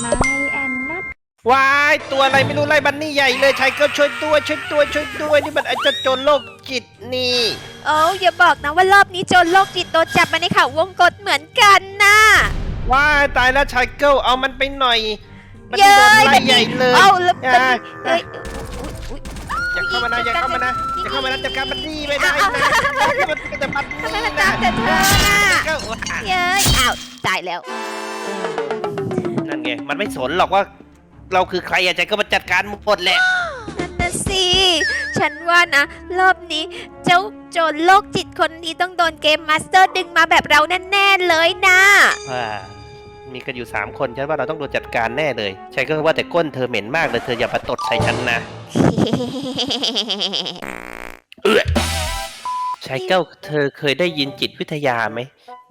ไม่แอนนัทวายตัวอะไรไม่รู้ไล่บันนี่ใหญ่เลยชายเกิลช่วยด้วยช่วยด้วยช่วยด้วยนี่มันไอ้เจ้าโจรโรคจิตนี่โอ้อย่าบอกนะว่ารอบนี้โจรโรคจิตโดนจับมาในข่าววงกฏเหมือนกันนะว้ายตายแล้วชายเกิลเอามันไปหน่อยมันเย้โดนยไล่ใหญ่เลยเอ้าแล้วมันอ่าเอ้ยอุ๊ยอย่าเข้ามานะอย่าเข้ามานะอย่าเข้ามานะจัดการบันนี่ไม่ได้นะมันเป็นแต่บันทำไมนี่มันนะตามแต่เธอน่ะก็เย้ยอ้าวตายแล้ว นั่นไง มันไม่สนหรอกว่า เราคือใครอะใจก็มาจัดการหมดแหละ นั่นนะสิ ฉันว่านะ รอบนี้เจ้าโจรโรคจิตคนนี้ต้องโดนเกมมาสเตอร์ดึงมาแบบเราแน่ๆเลยนะว่า มีกันอยู่สามคนฉันว่าเราต้องโดนจัดการแน่เลยใช่ก็ว่าแต่ก้นเธอเหม็นมากเลยเธออย่ามาตดใส่ฉันนะ ชายเก้าเธอเคยได้ยินจิตวิทยาไหม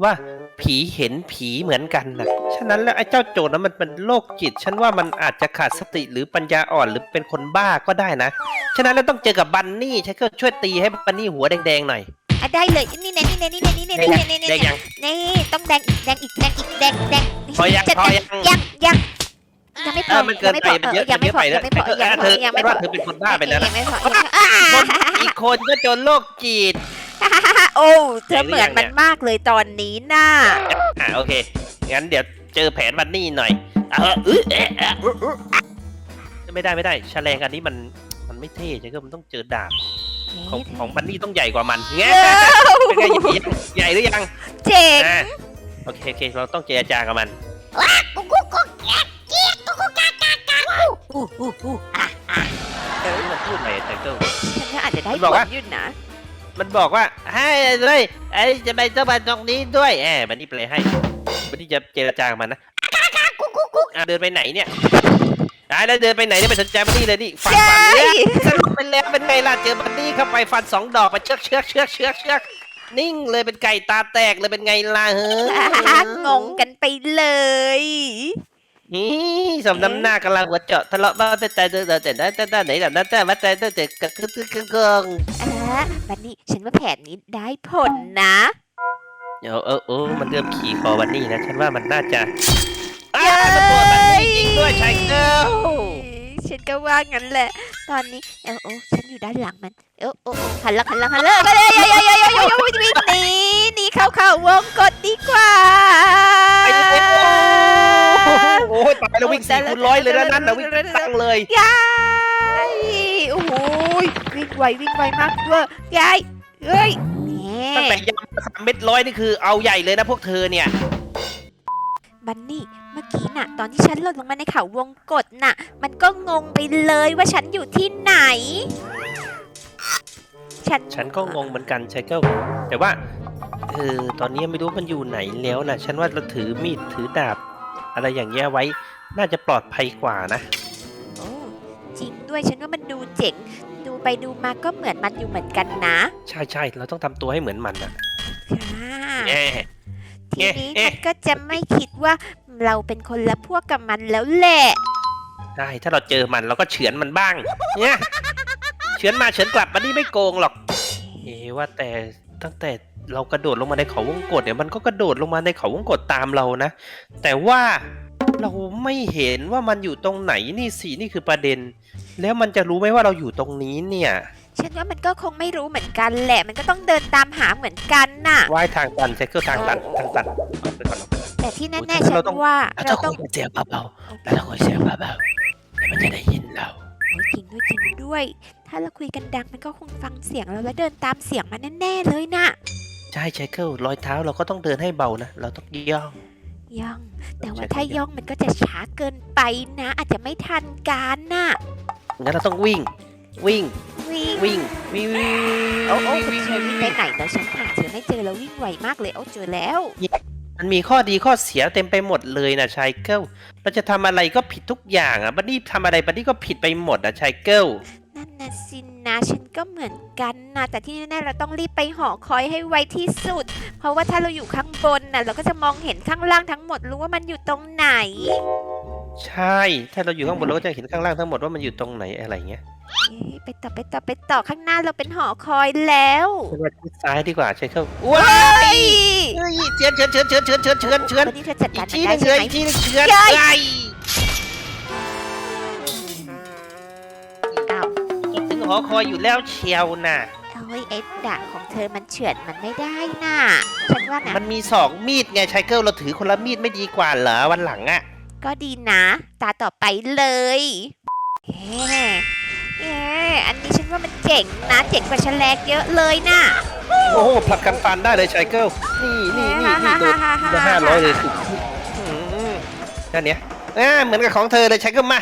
ว่าผีเห็นผีเหมือนกันนะฉะนั้นแล้วไอ้เจ้าโจรนั้นมันเป็นโรคจิต ฉันว่ามันอาจจะขาดสติหรือปัญญาอ่อนหรือเป็นคนบ้าก็ได้นะ ฉะนั้นแล้วต้องเจอกับบันนี่ชายเก้าช่วยตีให้บันนี่หัวแดงๆหน่อยอะได้เลยนี่แน่นี่แน่นี่แน่นี่แน่นี่แน่นี่แดงแน่ยังนี่ต้องแดงอีกแดงอีกแดงอีกแดงแดงพอยังพอยังยังยังยังไม่พอมันเกินไปมันเยอะยังไม่พอเยยัอะงไม่พอแล้วยังไม่พอเธอยังไม่พอว่าเธอเป็นคนบ้าไปแล้วนะอคนอีกคนก็โจรโรคจิต โอ้เธอเหมือนมันมากเลยตอนนี้น่ะอ่าโอเค งั้นเดี๋ยวเจอแผนบันนี่หน่อยเออเออเอะเอะอุ๊อุ๊ไม่ได้ไม่ได้แฉลงอันนี้มันมันไม่เท่ใช่ก็มันต้องเจอดาบของของบันนี่ต้องใหญ่กว่ามันเงี้ยเป็นไงใหญ่ใหญ่หรือยังเจ๋งอ่าโอเคโอเคเราต้องเจรจากับมันเออมันพูดอะไรไทเกิลฉันว่าอาจจะได้มันผบอกลว่าอยุ่นะ มันบอกว่าให้เลยไอ้จะไปต้องมาตรงนี้ด้วยแอบบันนี่แปลให้บันนี่จะเจรจากับมันนะอะเดินไปไหนเนี่ยไอ้แล้วเดินไปไหนเนี่ยไปสนใจบันนี่เลยนี่ฟันฟันเนี่ยสรุปเป็นแล้วเป็นไงล่ะเจอบันนี่เข้าไปฟันสองดอกไปเชือกเชือกเชือกเชือกเชือกนิ่งเลยเป็นไก่ตาแตกเลยเป็นไงล่ะเฮ้ย งงกันไปเลย นี่สมน้ำหน้ากำลังหัวเจาะทะเลาะบ้าแต่แต่แต่แต่แต่แต่แต่ไหนแบบนั้นแต่ว่าแต่แต่แต่กระกึกกึกกึกกงอะบันนี่ฉันว่าแผนนี้ได้ผลนะเออเออเออมันเริ่มขี่คอบันนี่นะฉันว่ามันน่าจะอ้ามันตัวบันนี่จริงด้วยชายเกิลฉันก็ว่างั้นแหละ ตอนนี้เออโอ้ฉันอยู่ด้านหลังมันเออโอ้หันหลังหันหลังหันหลังก็เลยยยยยยวิ่งวิ่งหนีหนีเข้าเข้าวงกดดีกว่า อ้โหตายแล้ววิ่งสี่คูณร้อยเลยนะนั่นนะวิ่งตั้งเลยยายโอ้โหวิ่งไววิ่งไวมากด้วยยายเอ้ยแหตั้งแต่มยำสามเม็ดร้อยนี่คือเอาใหญ่เลยนะพวกเธอเนี่ยบันนี่เมื่อกี้น่ะ ตอนที่ฉันหล่นลงมาในเขาวงกฏน่ะ มันก็งงไปเลยว่าฉันอยู่ที่ไหน ฉันฉันก็งงเหมือนกันชายเกิลแต่ว่าเออตอนนี้ไม่รู้มันอยู่ไหนแล้วนะฉันว่าเราถือมีดถือดาบ อะไรอย่างเงี้ยไว้ น่าจะปลอดภัยกว่านะ โอ้จริงด้วยฉันว่ามันดูเจ๋ง ดูไปดูมาก็เหมือนมันอยู่เหมือนกันนะใช่ใช่เราต้องทำตัวให้เหมือนมันนะค่ะแง่ทีนี้เอ๊ะ มันก็จะไม่คิดว่าเราเป็นคนละพวกกับมันแล้วแหละ ใช่ถ้าเราเจอมันเราก็เฉือนมันบ้าง เนี่ยเฉือนมาเฉือนกลับมันนี่ไม่โกงหรอก เอว่าแต่ตั้งแต่ เรากระโดดลงมาในเขาวงกตเนี่ยมันก็กระโดดลงมาในเขาวงกตตามเรานะ แต่ว่าเราไม่เห็นว่ามันอยู่ตรงไหนนี่สินี่คือประเด็น แล้วมันจะรู้ไหมว่าเราอยู่ตรงนี้เนี่ยฉันว่ามันก็คงไม่รู้เหมือนกันแหละ มันก็ต้องเดินตามหาเหมือนกันน่ะว่ายทางตันไซเคิลทางตันทางตันเอาไปก่อนเอาไปก่อน แต่ที่โอ้แน่ยๆฉัเรานต้อง ว่าเราเราต้ต้อองงคุยเสียงเบาๆเราต้องคุยเสียงเบาๆเดี๋ยวมันจะได้ยินเรา โอ้ยจริงด้วยจริงด้วย ถ้าเราคุยกันดังมันก็คงฟังเสียงเราแล้วเดินตามเสียงมันแน่ๆเลยน่ะใช่ไซเคิลรอยเท้าเราก็ต้องเดินให้เบานะ เราต้องย่อง ย่อง แต่ว่าใช่ถ้าครับย่องมันก็จะช้าเกินไปนะ อาจจะไม่ทันการน่ะ งั้นเราต้องวิ่ง วิ่ง วิ่ง วิ่ง วิ่งวิ่งโอ้โอ้วิ่งคุณวิ่งเชอวิ่งรี่ไปไหนแล้วฉันหาเธอไม่เจอแล้ววิ่งไวมากเลยโอ้เจอแล้ว มันมีข้อดีข้อเสียเต็มไปหมดเลยนะชายเกิลเราจะทำอะไรก็ผิดทุกอย่างอะบันนี่ทำอะไรบันนี่ก็ผิดไปหมดอะชายเกิลนั่นนะสินะ ฉันก็เหมือนกันนะ แต่ที่แน่ๆเราต้องรีบไปหอคอยให้ไวที่สุด เพราะว่าถ้าเราอยู่ข้างบนน่ะเราก็จะมองเห็นข้างล่างทั้งหมดรู้ว่ามันอยู่ตรงไหน ใช่ ถ้าเราอยู่ข้างบนเราก็จะเห็นข้างล่างทั้งหมดว่ามันอยู่ตรงไหนอะไรเงี้ยเอ๊ะไปต่อไปต่อไปต่อข้างหน้าเราเป็นหอคอยแล้วฉันว่าทิศซ้ายดีกว่าชายเกิลว้าเฮ้ยเฮ้ยเฉือนเฉือนเฉือนเฉือนเฉือนเฉือนเฉือนเฉือนวันนี้เธอจัดอีการกมันทีได้นึงเฉืใช่อนไหม อีกทีนึงเฉือนเย้ยไอ้ คอยอยู่แล้วเชียวน่ะ โอ้ยเอ็ดดาบของเธอมันเฉือนมันไม่ได้น่ะฉันว่านะมันมีสองมีดไงชายเกิลเราถือคนละมีดไม่ดีกว่าเหรอวันหลังอะก็ดีนะ ตาต่อไปเลยเฮ้เฮ้อันนี้ฉันว่ามันเจ๋งนะเจ๋งกว่าแฉลกเยอะเลยน่ะ โอ้โหผลัดกันฟันได้เลยชายเกิลนี่นี่นี่นี่โดนได้ห้าร้อยเลยสุดอืมแค่เนี้ยอ่าเหมือนกับของเธอเลยชายเกิลมา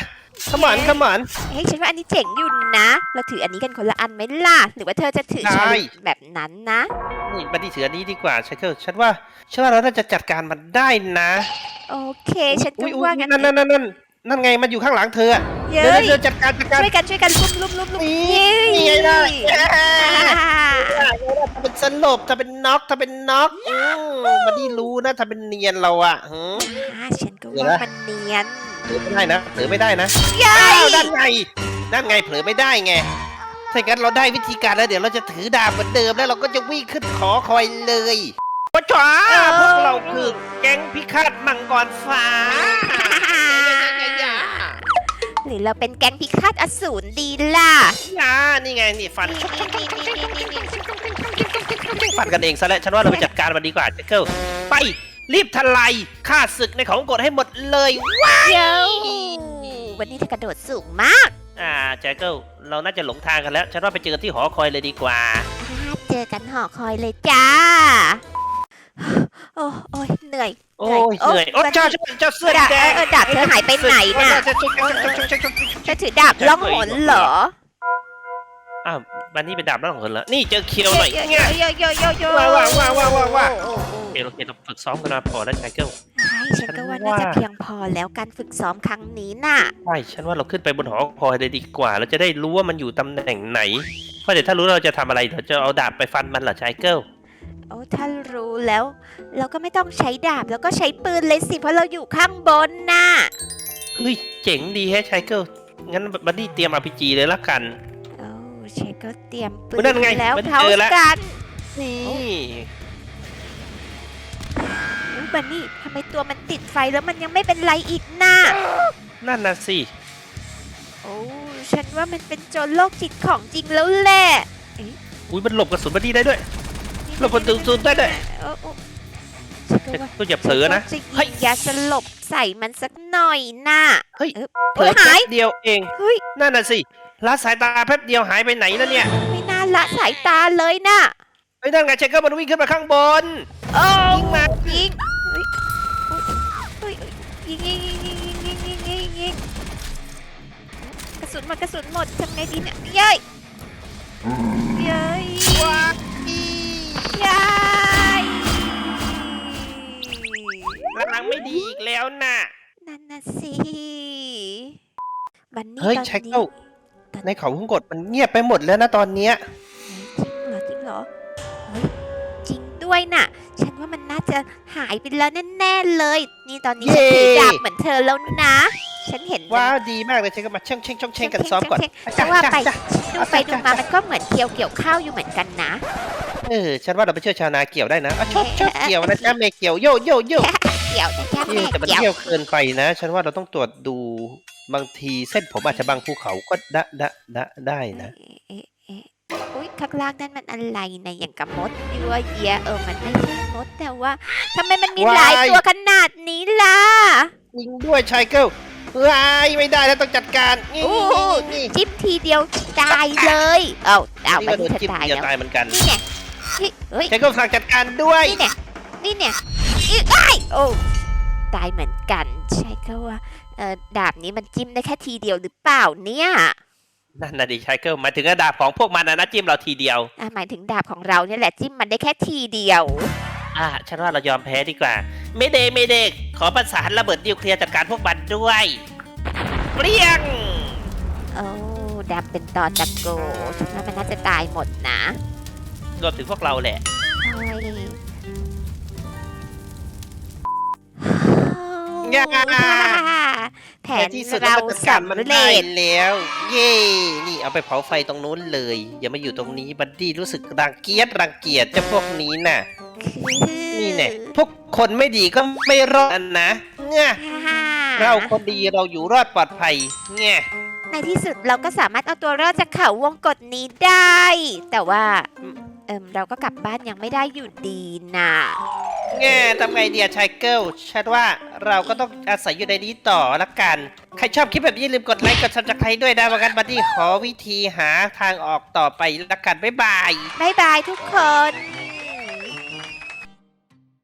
ขมอนขมอนเฮ้ยฉันว่าอันนี้เจ๋งอยู่นะ เราถืออันนี้กันคนละอันไหมล่ะ หรือว่าเธอจะถือได้ฉันแบบนั้นนะ นี่บัดดี้ถืออันนี้ดีกว่าชายเกิลฉันว่าฉันว่าเราน่าจะจัดการมันได้นะโอเค ฉันก็อุ๊ยอุ๊ยว่างั้นนั่นนั่นนั่นนั่นนั่นไงมันอยู่ข้างหลังเธออะเย้เดี๋ยวยเดี๋ยวจัดการจัดการช่วยกันช่วยกันลุมลุมลุมลุมนี่เย้นี่ไงล่ะอ่าถ้าเป็นสลบถ้าเป็นน็อกถ้าเป็นน็อกอืมบัดดี้รู้นะถ้าเป็นเนียนเราอะหืม อ่าฉันก็เดี๋ยวว่านะมันเนียน เผลอไม่ได้นะเผลอไม่ได้นะเย้อ้าวยนั่นไงนั่นไงเผลอไม่ได้ไงถ้าอย่างนั้นเราได้วิธีการแล้วเดี๋ยวเราจะถือดาบเหมือนเดิมแล้วเราก็จะวิ่งขึ้นขอคอยเลยว้าจ๋าพวกเราคือแก๊งพิฆาตมังกรฟ้า หรือเราเป็นแก๊งพิฆาตอสูรดีล่ะ อ่านี่ไงนี่ฟันฟันกันเองซะแล้วฉันว่าเราไปจัดการมันดีกว่าเจเกิลไป รีบทลายฆ่าศึกในของกฎให้หมดเลยว้าเย้วันนี้เธอกระโดดสูงมาก อ่าเจเกิลเราน่าจะหลงทางกันแล้ว ฉันว่าไปเจอกันที่หอคอยเลยดีกว่าอ่าเจอกันหอคอยเลยจ้า โอ้โอ้ยเหนื่อยโอ้ยเหนื่อยโอ้เจ้าเจ้าเจ้าเสื้อดาบแดงเออดาบเธอหายไปไหนน่ะเธอถือดาบล่องหนเหรออ้าวบันนี่เป็นดาบแล้วของคนละนี่เจอเคียวหน่อยโยเนี่ยโยโยโยโยว้าวว้าวว้าวว้าว ว้าวโอ้โอ้โอ้โอเคโอเคเราฝึกซ้อมกันมาพอแล้วชายเกิล ใช่ฉันก็ว่าน่า จะเพียงพอแล้วการฝึกซ้อมครั้งนี้น่ะ ใช่ฉันว่าเราขึ้นไปบนหอคอยเลยดีกว่า เราจะได้รู้ว่ามันอยู่ตำแหน่งไหนเพราะเดี๋ยวถ้ารู้เราจะทำอะไรเราจะเอาดาบไปฟันมันเหรอชายเกิลโอ้ถ้ารู้แล้ว เราก็ไม่ต้องใช้ดาบแล้วก็ใช้ปืนเลยสิเพราะเราอยู่ข้างบนน่ะเฮ้ยเจ๋งดีแฮะชายเกิลงั้นบันนี่เตรียมอาพีจีเลยละกัน โอ้เชคก็เตรียมปือุ๊ยนั่นไงแล้วมันเท่าเจอแล้ว กันนี่อุ๊ย บันนี่ทำไมตัวมันติดไฟแล้วมันยังไม่เป็นไรอีกน่ะนั่นน่ะสิ โอ้ฉันว่ามันเป็นโจรโรคจิตของจริงแล้วแหละอุ้ยมันหลบกระสุนบันนี่ได้ด้วย หลบกระสุนได้ด้วยโอ้โอ้ฉันก็ว่าก็อย่าเผลอนะ ฉัก็เฮ้จะย ยิงยาสลบใส่มันสักหน่อยน่ะ เฮ้ยเออเผลอหายแป๊บเดียวเอง เฮ้ย นั่นน่ะสิละสายตาแป๊บเดียวหายไปไหนแล้วเนี่ยไม่น่าละสายตาเลยน่ะไอ้ยนั่นไงเชคเกอร์มันวิ่งขึ้นมาข้างบน โอ้ยิงมา ยิงเฮ้ยเฮ้ยยิงยิงยิงยิงยิงยิงยิงยิงกระสุนหมดกระสุนหมดทำไงดีเนี่ยเย้ยเย้ยว้าเย้ยหลังไม่ดีอีกแล้วน่ะ นั่นน่ะสิบันนี่เฮ้ยตอนเชคนี้เกิลในเขาวงกดมันเงียบไปหมดแล้วนะตอนเนี้ย จริงเหรอจริงเหรอเฮ้ยจริงด้วยน่ะ ฉันว่ามันน่าจะหายไปแล้วแน่ๆเลย นี่ตอนนี้ฉันถือดาบเหมือนเธอแล้วนะ ฉันเห็นมันว้าวดีมากเลยเชคเกอร์มาเช่งเช่งช่องเช่งกันซ้อมก่อนแต่ว่าไปจ้ะดูไปดูมามันก็เหมือนเกี่ยวเกี่ยวข้าวอยู่เหมือนกันนะเออฉันว่าเราไปช่วยชาวนาเกี่ยวได้นะอะชอบชอบเกี่ยวนะจ๊ะเมย์เกี่ยวโยโยโยเกี่ยวแต่แค่เอแม่อแต่มันเกี่ยวเกี่ยวเกินไปนะ ฉันว่าเราต้องตรวจดูบางทีเส้นผมอาจจะบางภูเขาก็ได้ได้ได้ได้นะ ข้างล่างนั่นมันอะไรนะอย่างกับมดยั่วเยียเออมันไม่ใช่มดแต่ว่าทำไมมันมีหลายว้ายตัวขนาดนี้ล่ะ ยิงด้วยชายเกิลว้ายไม่ได้แล้วต้องจัดการนี่โอ้นี่นี่จิ้มทีเดียวตายเลย เอ้าเอ้านี่มัก็นโดนเธอจิ้มตายจะแล้วตายเหมือนกันนี่เนี่ยเฮ้ยเฮ้ย ชายเกิลฝากจัดการด้วยนี่เนี่ย นี่เนี่ยอีไอ้ายโอ้ ตายเหมือนกัน ใช่ก็ว่า เออดาบนี้มันจิ้มได้แค่ทีเดียวหรือเปล่าเนี่ย นั่นน่ะดิชายเกิลหมายถึงระดับของพวกมันนะนะจิ้มเราทีเดียว อะหมายถึงดาบของเราเนี่ยแหละจิ้มมันได้แค่ทีเดียว อ่าฉันว่าเรายอมแพ้ดีกว่า ไม่เดไม่เด็ก ขอประสานระเบิดนิวเคลียร์จัดการพวกมันด้วยเปรี้ยง โอ้ดำเป็นตอตะโกฉันว่ามันน่าจะตายหมดนะรวมถึงพวกเราแหละ โอ้ยย่า แผในนที่สุดเราเราก็จัดการมันสำได้เร็จแล้ว เย่นี่เอาไปเผาไฟตรงนู้นเลย อย่ามาอยู่ตรงนี้บัดดี้รู้สึกรังเกียจรังเกียจเจ้าพวกนี้น่ะ นี่แน่พวกคนไม่ดีก็ไม่รอดนะเงี้ยเราคนดีเราอยู่รอดปลอดภัยเงี้ยในที่สุดเราก็สามารถเอาตัวรอดจากเขาวงกฏนี้ได้ แต่ว่า เอิมเราก็กลับบ้านยังไม่ได้อยู่ดีนะ แง่ทำไงเดียชายเกิลฉันว่าเราก็ต้องอาศัยอยู่ในนี้ต่อละกัน ใครชอบคลิปแบบนี้อย่าลืมกดไลค์กดซับสไครต์ด้วยนะว่ากันบัดดี้ขอวิธีหาทางออกต่อไปละกัน บ๊ายบาย บ๊ายบายทุกคน